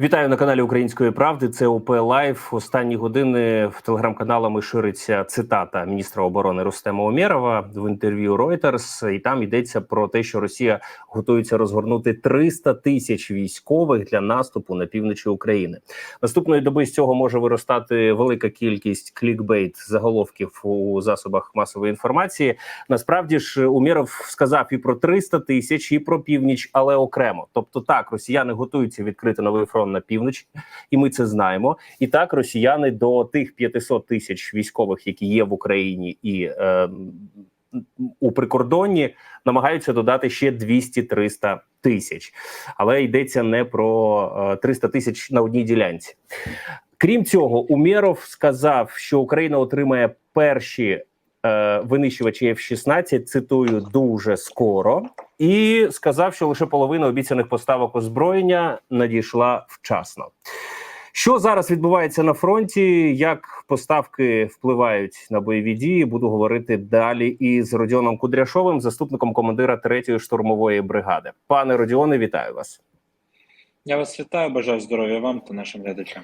Вітаю на каналі Української правди. Це ОП Лайф. Останні години в телеграм-каналами шириться цитата міністра оборони Рустема Омєрова в інтерв'ю Reuters. І там йдеться про те, що Росія готується розгорнути 300 тисяч військових для наступу на півночі України. Наступної доби з цього може виростати велика кількість клікбейт заголовків у засобах масової інформації. Насправді ж Умєров сказав і про 300 тисяч, і про північ, але окремо. Тобто, так росіяни готуються відкрити новий фронт на північ, і ми це знаємо. І так росіяни до тих 500 тисяч військових, які є в Україні, і е, у прикордонні намагаються додати ще 200-300 тисяч, але йдеться не про е, 300 тисяч на одній ділянці. Крім цього, Умєров сказав, що Україна отримає перші е, винищувачі F-16, цитую дуже скоро, і сказав, що лише половина обіцяних поставок озброєння надійшла вчасно. Що зараз відбувається на фронті? Як поставки впливають на бойові дії? Буду говорити далі із Родіоном Кудряшовим, заступником командира 3-ї штурмової бригади. Пане Родіоне, вітаю вас. Я вас вітаю, бажаю здоров'я вам та нашим глядачам.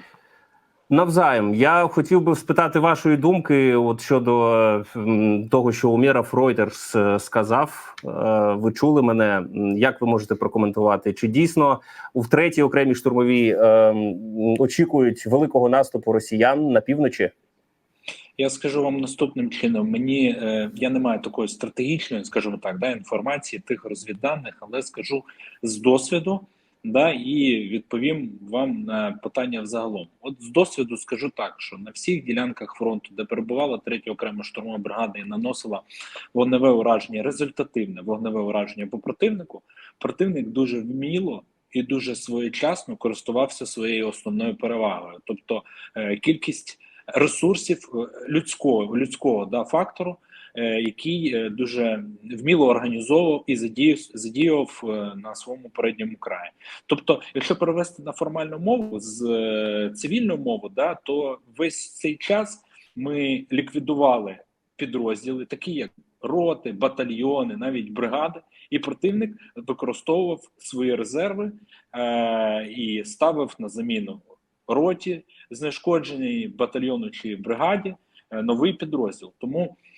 Навзаєм, я хотів би спитати вашої думки, от щодо того, що Умєров Reuters е, сказав. Е, Ви чули мене? Як ви можете прокоментувати? Чи дійсно в третій окремій штурмовій е, очікують великого наступу росіян на півночі? Я скажу вам наступним чином: мені я не маю такої стратегічної, скажімо так, да, інформації тих розвідданих, але скажу з досвіду, да, і відповім вам на питання взагалом. От з досвіду скажу так, що на всіх ділянках фронту, де перебувала третя окрема штурмова бригада і наносила вогневе ураження, результативне вогневе ураження по противнику, противник дуже вміло. І дуже своєчасно користувався своєю основною перевагою, тобто е, кількість ресурсів е, людського людського да фактору, який е, дуже вміло організовував і задіяв, задіяв е, на своєму передньому краї. Тобто, якщо перевести на формальну мову з е, цивільну мову, да то весь цей час ми ліквідували підрозділи, такі як роти, батальйони, навіть бригади, і противник використовував свої резерви е, і ставив на заміну роті, знешкодженій батальйону чи бригаді е, новий підрозділ. Тому е,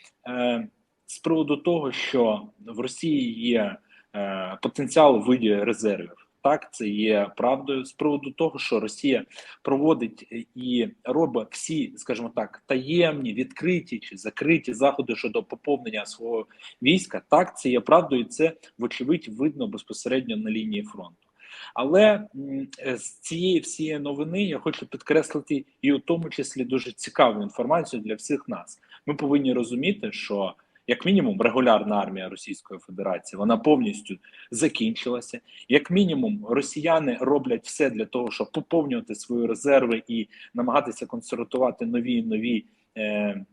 з приводу того, що в Росії є е, потенціал у виді резервів. Так, це є правдою з приводу того, що Росія проводить і робить всі, скажімо так, таємні, відкриті чи закриті заходи щодо поповнення свого війська. Так, це є правдою, і це вочевидь видно безпосередньо на лінії фронту. Але е, з цієї всієї новини я хочу підкреслити і у тому числі дуже цікаву інформацію для всіх нас. Ми повинні розуміти, що як мінімум регулярна армія Російської Федерації вона повністю закінчилася. Як мінімум, росіяни роблять все для того, щоб поповнювати свої резерви і намагатися консервувати нові і нові. е, е,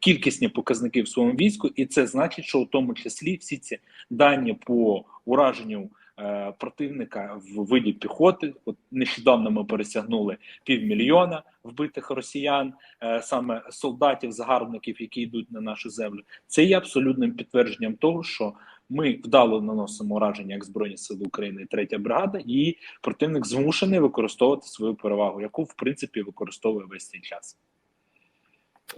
Кількісні показники в своєму війську, і це значить, що у тому числі всі ці дані по ураженню е, противника в виді піхоти. От нещодавно ми пересягнули півмільйона вбитих росіян, е, саме солдатів, загарбників, які йдуть на нашу землю. Це є абсолютним підтвердженням того, що ми вдало наносимо ураження як збройні сили України третя бригада, і противник змушений використовувати свою перевагу, яку в принципі використовує весь цей час.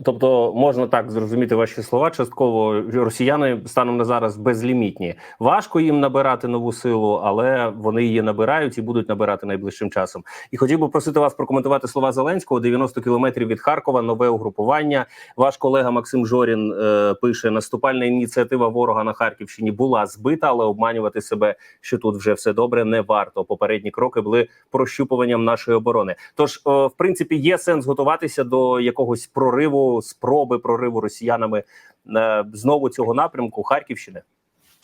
Тобто можна так зрозуміти ваші слова. Частково росіяни станом на зараз безлімітні. Важко їм набирати нову силу, але вони її набирають і будуть набирати найближчим часом. І хотів би просити вас прокоментувати слова Зеленського: 90 кілометрів від Харкова, нове угрупування. Ваш колега Максим Жорін е, пише: наступальна ініціатива ворога на Харківщині була збита, але обманювати себе, що тут вже все добре, не варто. Попередні кроки були прощупуванням нашої оборони. Тож, е, в принципі, є сенс готуватися до якогось прориву, спроби прориву росіянами е, знову цього напрямку Харківщини.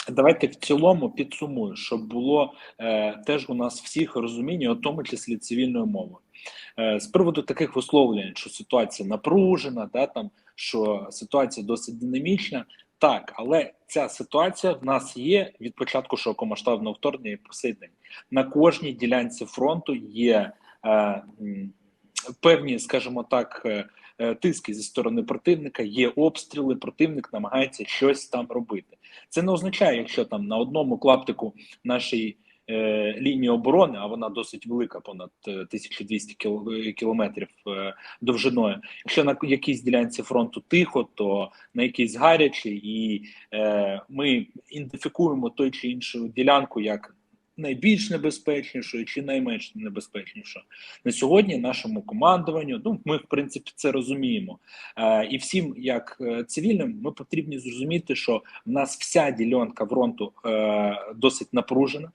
Давайте в цілому підсумую, щоб було е, теж у нас всіх розуміння, у тому числі цивільною мовою. Е, з приводу таких висловлень, що ситуація напружена, да, там, що ситуація досить динамічна. Так, але ця ситуація в нас є від початку широкомасштабного вторгнення і по сей день. На кожній ділянці фронту є е, певні, скажімо так, е, тиски зі сторони противника, є обстріли, противник намагається щось там робити. Це не означає, якщо там на одному клаптику нашої е, лінію оборони, а вона досить велика, понад е, 1200 кіл- кілометрів е, довжиною. Якщо на якійсь ділянці фронту тихо, то на якійсь гарячі, і е, ми ідентифікуємо той чи іншу ділянку як найбільш небезпечнішою чи найменш небезпечнішою. На сьогодні нашому командуванню, ну ми в принципі це розуміємо. Е, і всім, як е, цивільним, ми потрібні зрозуміти, що в нас вся ділянка фронту е, досить напружена.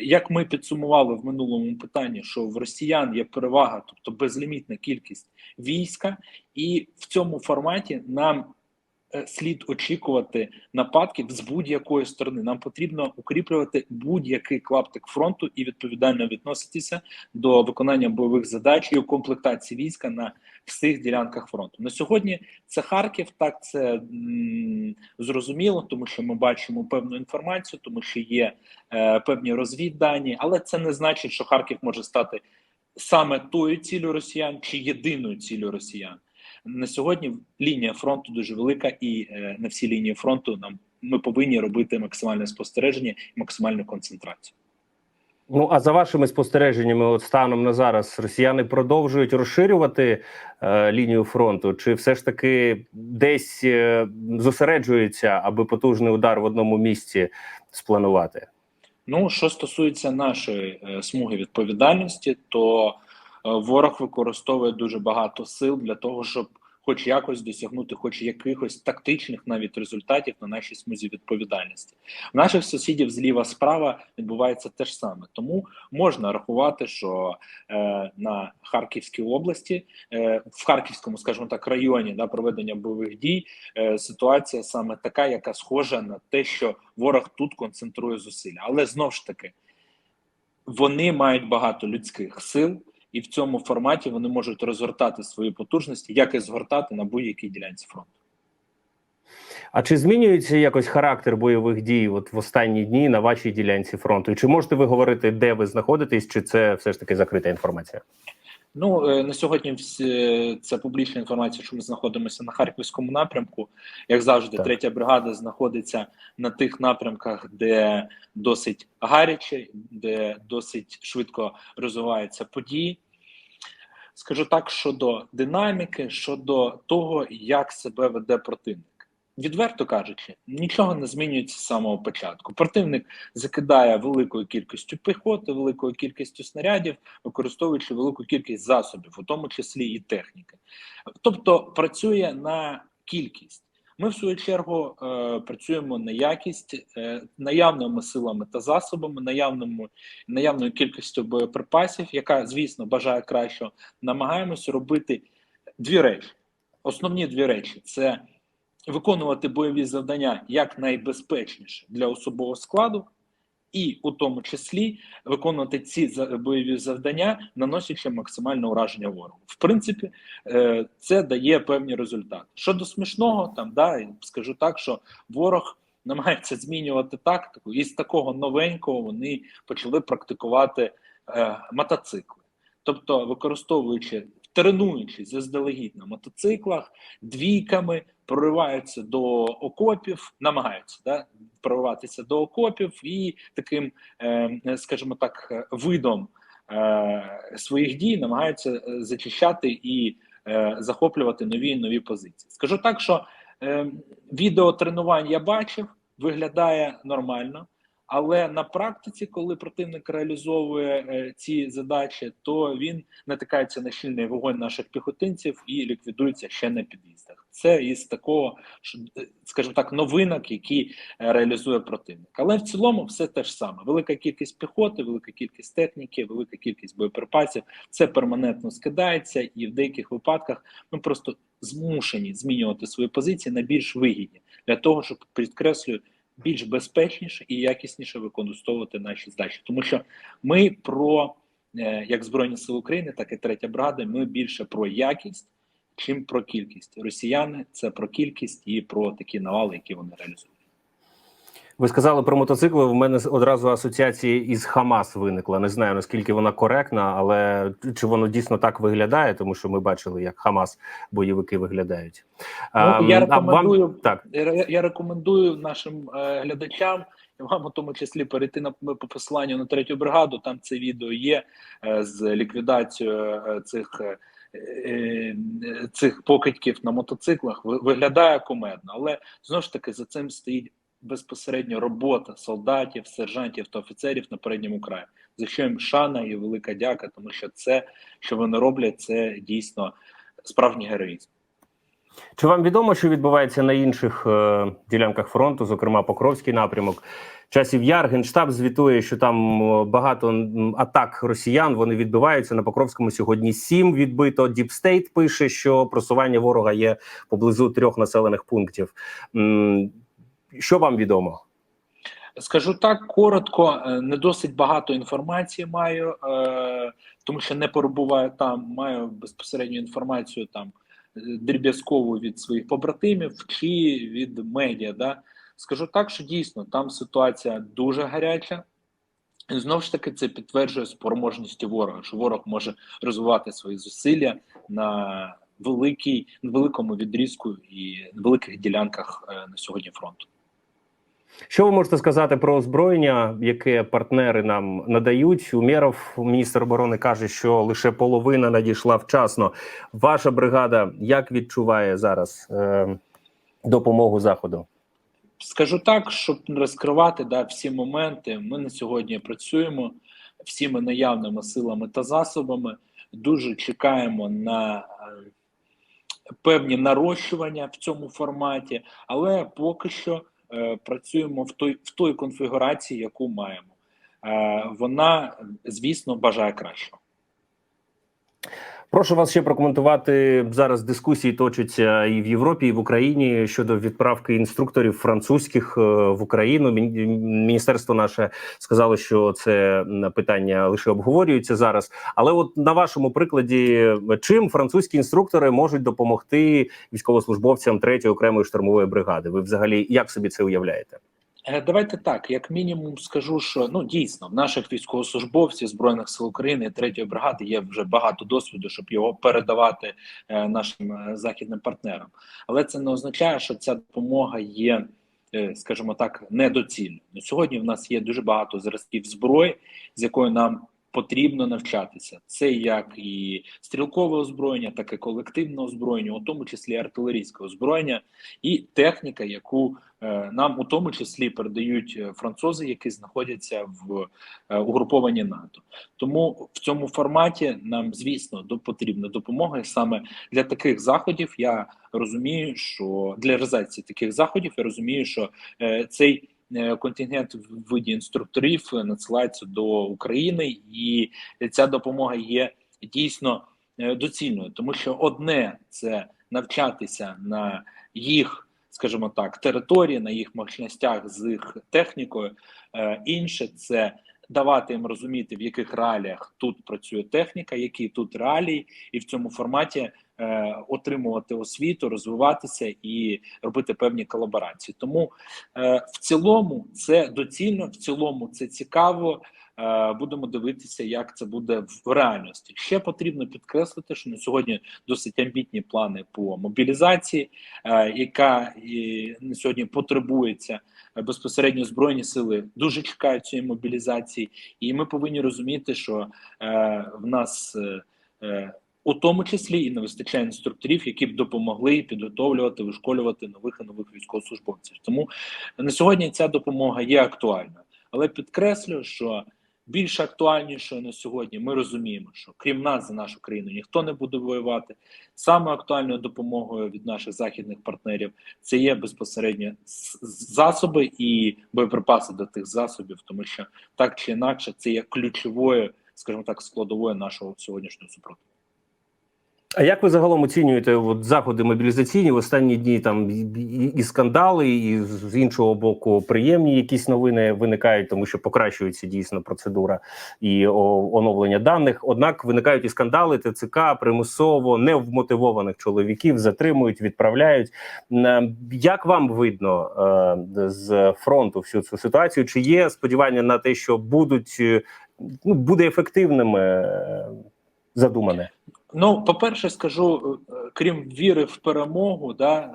Як ми підсумували в минулому питанні, що в росіян є перевага, тобто безлімітна кількість війська, і в цьому форматі нам слід очікувати нападків з будь-якої сторони. Нам потрібно укріплювати будь-який клаптик фронту і відповідально відноситися до виконання бойових задач і укомплектації війська на всіх ділянках фронту. На сьогодні це Харків. Так це зрозуміло, тому що ми бачимо певну інформацію, тому що є е, певні розвіддані, але це не значить, що Харків може стати саме тою ціллю росіян чи єдиною ціллю росіян. На сьогодні лінія фронту дуже велика, і е, на всій лінії фронту нам ми повинні робити максимальне спостереження і максимальну концентрацію. Ну а за вашими спостереженнями, от станом на зараз, росіяни продовжують розширювати е, лінію фронту, чи все ж таки десь е, зосереджуються, аби потужний удар в одному місці спланувати? Ну, що стосується нашої е, смуги відповідальності, то ворог використовує дуже багато сил для того, щоб хоч якось досягнути, хоч якихось тактичних навіть результатів на нашій смузі відповідальності. В наших сусідів зліва справа відбувається те ж саме. Тому можна рахувати, що е, на Харківській області, е, в Харківському, скажімо так, районі да, проведення бойових дій, е, ситуація саме така, яка схожа на те, що ворог тут концентрує зусилля. Але знову ж таки, вони мають багато людських сил, і в цьому форматі вони можуть розгортати свої потужності, як і згортати на будь-якій ділянці фронту. А чи змінюється якось характер бойових дій от в останні дні на вашій ділянці фронту? І чи можете ви говорити, де ви знаходитесь, чи це все ж таки закрита інформація? Ну е, на сьогодні всі, це публічна інформація, що ми знаходимося на харківському напрямку. Як завжди, Так. третя бригада знаходиться на тих напрямках, де досить гаряче, де досить швидко розвиваються події. Скажу так, щодо динаміки, щодо того, як себе веде противник. Відверто кажучи, нічого не змінюється з самого початку. Противник закидає великою кількістю піхоти, великою кількістю снарядів, використовуючи велику кількість засобів, у тому числі і техніки. Тобто працює на кількість. Ми, в свою чергу, е, працюємо на якість е, наявними силами та засобами, наявному, наявною кількістю боєприпасів, яка, звісно, бажає кращого. Намагаємося робити дві речі. Основні дві речі це виконувати бойові завдання як найбезпечніше для особового складу, і у тому числі виконувати ці бойові завдання, наносячи максимальне ураження ворогу. В принципі, е, це дає певні результати. Щодо смішного, там да скажу так, що ворог намагається змінювати тактику, і з такого новенького вони почали практикувати е, мотоцикли, тобто використовуючи. Тренуючись заздалегідь на мотоциклах, двійками прориваються до окопів, намагаються да, прориватися до окопів і таким, е, скажімо так, е, видом е, своїх дій намагаються зачищати і захоплювати нові нові позиції. Скажу так, що е, відео тренувань я бачив, виглядає нормально. Але на практиці, коли противник реалізовує е, ці задачі, то він натикається на щільний вогонь наших піхотинців і ліквідується ще на під'їздах. Це із такого, е, скажімо так, новинок, які е, реалізує противник. Але в цілому все те ж саме: велика кількість піхоти, велика кількість техніки, велика кількість боєприпасів. Це перманентно скидається, і в деяких випадках ми просто змушені змінювати свої позиції на більш вигідні для того, щоб підкреслюю більш безпечніше і якісніше використовувати наші здачі, тому що ми про е, як збройні сили України, так і третя бригада. Ми більше про якість, чим про кількість. Росіяни це про кількість і про такі навали, які вони реалізують. Ви сказали про мотоцикли. В мене одразу асоціація із Хамас виникла. Не знаю наскільки вона коректна, але чи воно дійсно так виглядає, тому що ми бачили, як Хамас бойовики виглядають. Ну, Ем, я а вам- так. Я, рекомендую нашим е, глядачам вам у тому числі перейти на по посиланню на третю бригаду. Там це відео є е, з ліквідацією е, цих. Цих покидьків на мотоциклах виглядає кумедно, але знову ж таки за цим стоїть безпосередньо робота солдатів, сержантів та офіцерів на передньому краї. За що їм шана і велика дяка, тому що це, що вони роблять, це дійсно справжній героїзм. Чи вам відомо, що відбувається на інших е, ділянках фронту, зокрема Покровський напрямок? Часів Яр Генштаб звітує, що там багато атак росіян вони відбиваються на Покровському. Сьогодні сім відбито. Діпстейт пише, що просування ворога є поблизу трьох населених пунктів. Що вам відомо? Скажу так коротко, е, не досить багато інформації маю, е, тому що не перебуваю там. Маю безпосередню інформацію там е, дріб'язкову від своїх побратимів чи від медіа. Да? Скажу так, що дійсно там ситуація дуже гаряча. І знову ж таки, це підтверджує спроможності ворога, що ворог може розвивати свої зусилля на великій, великому відрізку і великих ділянках на сьогодні фронту. Що ви можете сказати про озброєння, яке партнери нам надають? Умєров, міністр оборони, каже, що лише половина надійшла вчасно. Ваша бригада як відчуває зараз е, допомогу заходу? Скажу так, щоб розкривати да, всі моменти. Ми на сьогодні працюємо всіми наявними силами та засобами. Дуже чекаємо на е, певні нарощування в цьому форматі, але поки що працюємо в той в той конфігурації, яку маємо. Е, вона, звісно, бажає кращого. Прошу вас ще прокоментувати зараз. Дискусії точаться і в Європі, і в Україні щодо відправки інструкторів французьких е, в Україну. Мін- Міністерство наше сказало, що це питання лише обговорюється зараз. Але, от на вашому прикладі, чим французькі інструктори можуть допомогти військовослужбовцям третьої окремої штурмової бригади? Ви взагалі як собі це уявляєте? Е, Давайте так, як мінімум, скажу, що ну дійсно в наших військовослужбовців збройних сил України третьої бригади є вже багато досвіду, щоб його передавати е, нашим е, західним партнерам. Але це не означає, що ця допомога є, е, скажімо так, недоцільною. Сьогодні в нас є дуже багато зразків зброї, з якою нам потрібно навчатися. Це як і стрілкове озброєння, так і колективне озброєння, у тому числі артилерійське озброєння і техніка, яку е, нам у тому числі передають е, французи, які знаходяться в е, угрупованні НАТО. Тому в цьому форматі нам, звісно, потрібна допомога. І саме для таких заходів я розумію, що для реалізації таких заходів я розумію, що цей контингент в виді інструкторів е, надсилається до України, і ця допомога є дійсно е, доцільною, тому що одне це навчатися на їх, скажімо так, території, на їх мощностях з їх технікою. Е, Інше це давати їм розуміти, в яких реаліях тут працює техніка, які тут реалії, і в цьому форматі е, отримувати освіту, розвиватися і робити певні колаборації. Тому е, в цілому це доцільно, в цілому це цікаво. Е, Будемо дивитися, як це буде в реальності. Ще потрібно підкреслити, що на сьогодні досить амбітні плани по мобілізації, е, яка на сьогодні потребується безпосередньо збройні сили. Дуже чекають цієї мобілізації, і ми повинні розуміти, що е, в нас. у тому числі і не вистачає інструкторів, які б допомогли підготовлювати, вишколювати нових і нових військовослужбовців. Тому на сьогодні ця допомога є актуальна, але підкреслю, що більш актуальнішою на сьогодні ми розуміємо, що крім нас за нашу країну ніхто не буде воювати. Саме актуальною допомогою від наших західних партнерів це є безпосередньо засоби і боєприпаси до тих засобів, тому що так чи інакше це є ключовою, скажімо так, складовою нашого сьогоднішнього супротиву. А як ви загалом оцінюєте от, заходи мобілізаційні в останні дні? Там і, скандали, і з іншого боку, приємні якісь новини виникають, тому що покращується дійсно процедура і оновлення даних. Однак виникають і скандали. ТЦК примусово невмотивованих чоловіків затримують, відправляють. Як вам видно е, з фронту всю цю ситуацію? Чи є сподівання на те, що будуть е, ну буде ефективними е, задумане? Ну, по-перше, скажу, е, крім віри в перемогу, да, е,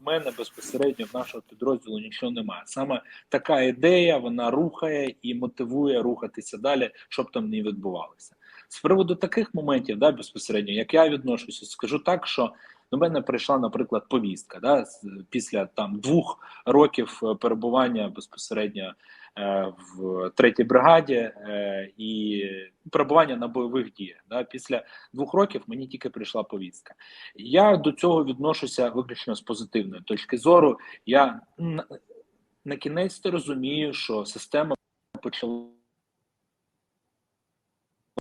в мене безпосередньо в нашого підрозділу нічого немає. Саме така ідея вона рухає і мотивує рухатися далі, щоб там не відбувалося. З приводу таких моментів, да, безпосередньо, як я відношуся, скажу так, що до мене прийшла, наприклад, повістка да, після там двох років е, перебування безпосередньо в третій бригаді е, і перебування на бойових діях. Да, після двох років мені тільки прийшла повістка. Я до цього відношуся виключно з позитивної точки зору. Я на, на кінець розумію, що система почала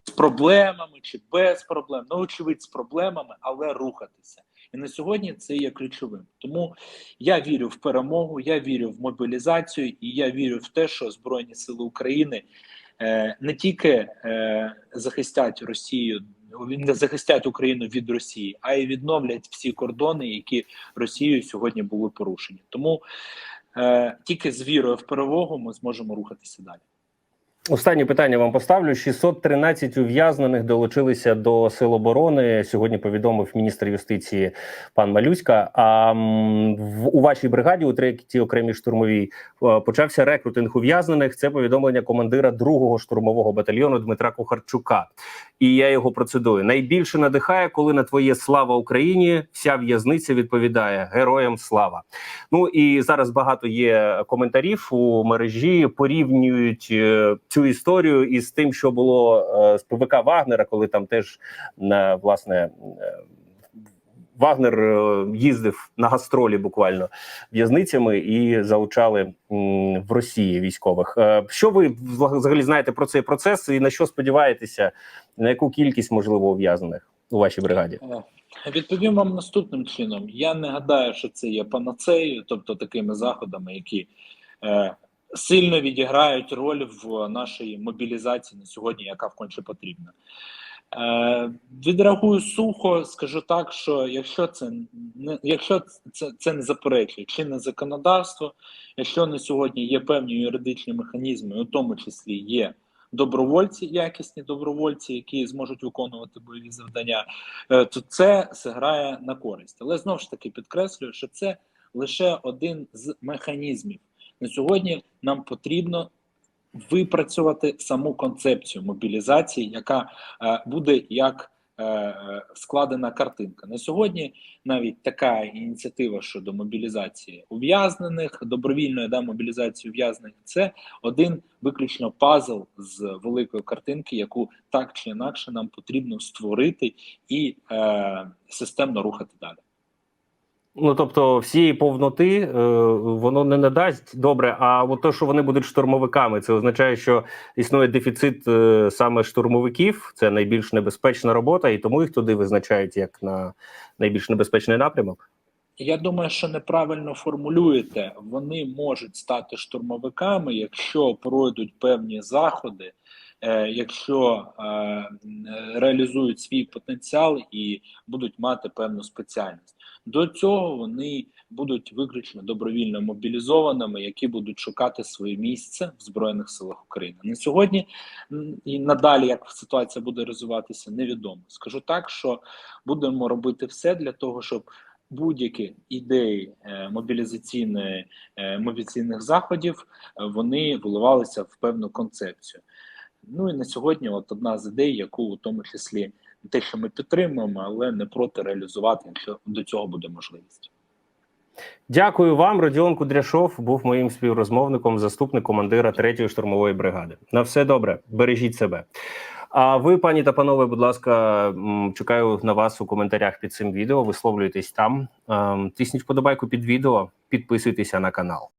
з проблемами чи без проблем, ну очевидь з проблемами, але рухатися. І на сьогодні це є ключовим. Тому я вірю в перемогу, я вірю в мобілізацію, і я вірю в те, що Збройні Сили України е, не тільки е, захистять Росію, не захистять Україну від Росії, а й відновлять всі кордони, які Росією сьогодні були порушені. Тому е, тільки з вірою в перемогу ми зможемо рухатися далі. Останнє питання вам поставлю: 613 ув'язнених долучилися до сил оборони. Сьогодні повідомив міністр юстиції пан Малюська. А в у вашій бригаді, у третій окремій штурмовій, е, почався рекрутинг ув'язнених. Це повідомлення командира другого штурмового батальйону Дмитра Кухарчука. І я його процедую. Найбільше надихає, коли на твоє слава Україні вся в'язниця відповідає героям слава. Ну і зараз багато є коментарів у мережі. Порівнюють е, цю історію із тим, що було е, з ПВК Вагнера, коли там теж на власне. Вагнер е, їздив на гастролі буквально в'язницями і залучали в Росії військових. Е, Що ви взагалі знаєте про цей процес і на що сподіваєтеся? На яку кількість можливо ув'язнених у вашій бригаді? Е, Відповім вам наступним чином. Я не гадаю, що це є панацеєю, тобто такими заходами, які е, сильно відіграють роль в нашій мобілізації на сьогодні, яка вконче потрібна. Е, відреагую сухо, скажу так, що якщо це не якщо це, це не заперечує чинне законодавство, якщо на сьогодні є певні юридичні механізми, у тому числі є добровольці, якісні добровольці, які зможуть виконувати бойові завдання, е, то це зіграє на користь. Але знову ж таки підкреслюю, що це лише один з механізмів. На сьогодні нам потрібно випрацювати саму концепцію мобілізації, яка е, буде як е, складена картинка. На сьогодні навіть така ініціатива щодо мобілізації ув'язнених, добровільної да, мобілізації ув'язнених, це один виключно пазл з великої картинки, яку так чи інакше нам потрібно створити і е, системно рухати далі. Ну тобто, всієї повноти е, воно не надасть добре. А от те, що вони будуть штурмовиками, це означає, що існує дефіцит е, саме штурмовиків. Це найбільш небезпечна робота, і тому їх туди визначають як на найбільш небезпечний напрямок. Я думаю, що неправильно формулюєте. Вони можуть стати штурмовиками, якщо пройдуть певні заходи, якщо е, реалізують свій потенціал і будуть мати певну спеціальність. До цього вони будуть виключно добровільно мобілізованими, які будуть шукати своє місце в збройних силах України. На сьогодні і надалі, як ситуація буде розвиватися, невідомо. Скажу так, що будемо робити все для того, щоб будь-які ідеї е, мобілізаційної е, мобілізаційних заходів е, вони виливалися в певну концепцію. Ну і на сьогодні, от одна з ідей, яку у тому числі те, що ми підтримуємо, але не проти реалізувати, якщо до цього буде можливість. Дякую вам. Родіон Кудряшов був моїм співрозмовником, заступник командира 3-ї штурмової бригади. На все добре, бережіть себе. А ви, пані та панове, будь ласка, чекаю на вас у коментарях під цим відео. Висловлюйтесь там. Ем, Тисніть вподобайку під відео, підписуйтеся на канал.